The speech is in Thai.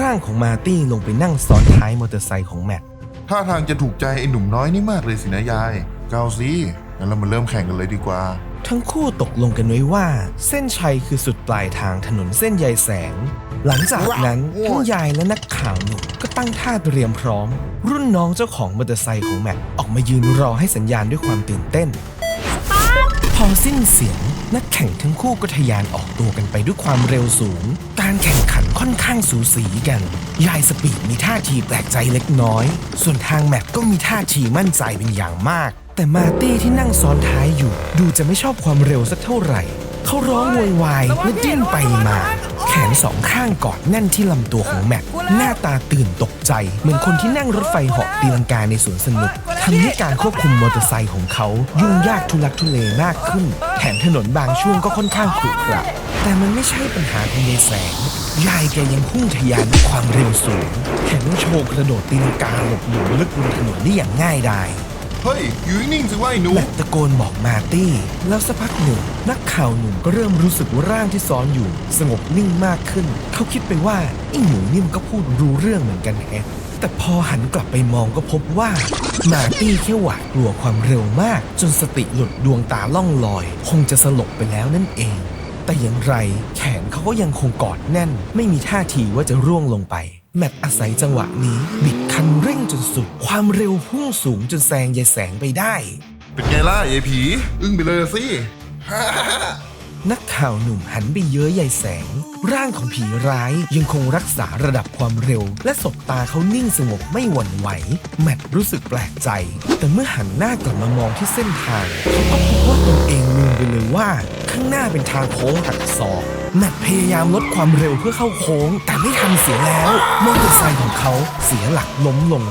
ร่างของมาร์ตี้ลงไปนั่งซ้อนท้ายมอเตอร์ไซค์ของแมทท่าทางจะถูกใจไอ้หนุ่มน้อยนี่มากเลยสินะยายเกาสิงั้นเรามาเริ่มแข่งกันเลยดีกว่า ทั้งคู่ตกลงกันไว้ว่า เส้นชัยคือสุดปลายทางถนนเส้นใยแสง หลังจากนั้นทั้งยายและนักข่าวหนุ่มก็ตั้งท่าเตรียมพร้อม รุ่นน้องเจ้าของมอเตอร์ไซค์ของแมทออกมายืนรอให้สัญญาณด้วยความตื่นเต้น พอสิ้นเสียง นักแข่งทั้งคู่ก็ทะยานออกตัวกันไปด้วยความเร็วสูง การแข่งขันค่อนข้างสูสีกันยายสปีดมีท่าทีแปลกใจเล็กน้อย ส่วนทางแมทก็มีท่าทีมั่นใจเป็นอย่างมาก แต่มาตี้ที่นั่งซ้อนท้ายอยู่ ดูจะไม่ชอบความเร็วสักเท่าไหร่ เขาร้องโวยวายและดิ้นไปมา แขนสองข้างกอดแน่นที่ลำตัวของแมทหน้าตาตื่นตกใจ เหมือนคนที่นั่งรถไฟเหาะตีลังกาในสวนสนุกทำให้การควบคุมมอเตอร์ไซค์ของเขา ยุ่งยากทุลักทุเลมากขึ้น แถมถนนบางช่วงก็ค่อนข้างขรุขระแต่มันไม่ใช่ปัญหาของยายแสง ยายแกยังพุ่งทะยานด้วยความเร็วสูงแถมยังโชว์กระโดดตีลังกาหลบหลุมลึกบนถนนได้อย่างง่ายดาย เฮ้ย อยู่นิ่งๆสิว่าไอ้หนู แมทตะโกนบอกมาร์ตี้ แล้วสักพักหนึ่ง นักข่าวหนุ่มก็เริ่มรู้สึกว่าร่างที่ซ้อนอยู่ สงบนิ่งมากขึ้น เขาคิดไปว่าไอ้หนูนี่มันก็พูดรู้เรื่องเหมือนกันแฮะ แต่พอหันกลับไปมองก็พบว่า มาร์ตี้แค่หวาดกลัวความเร็วมาก จนสติหลุดดวงตาล่องลอย คงจะสลบไปแล้วนั่นเอง แต่อย่างไรแขนเขาก็ยังคงกอดแน่น ไม่มีท่าทีว่าจะร่วงลงไป แมทอาศัยจังหวะนี้ บิดคันเร่งจนสุด ความเร็วพุ่งสูงจนแซงยายแสงไปได้ เป็นไงล่ะยายผี อึ้งไปเลยสิ นักข่าวหนุ่มหันไปเย้ยยายแสง ร่างของผีร้ายยังคงรักษาระดับความเร็ว และสบตาเขานิ่งสงบไม่หวั่นไหว แมทรู้สึกแปลกใจ แต่เมื่อหันหน้ากลับมามองที่เส้นทางเขาก็พบว่าตนเองลืมไปเลยว่า ข้างหน้าเป็นทางโค้งหักศอกแมทพยายามลดความเร็วเพื่อเข้าโค้ง แต่ไม่ทันเสียแล้วมอเตอร์ไซค์ของเขาเสียหลักล้มลง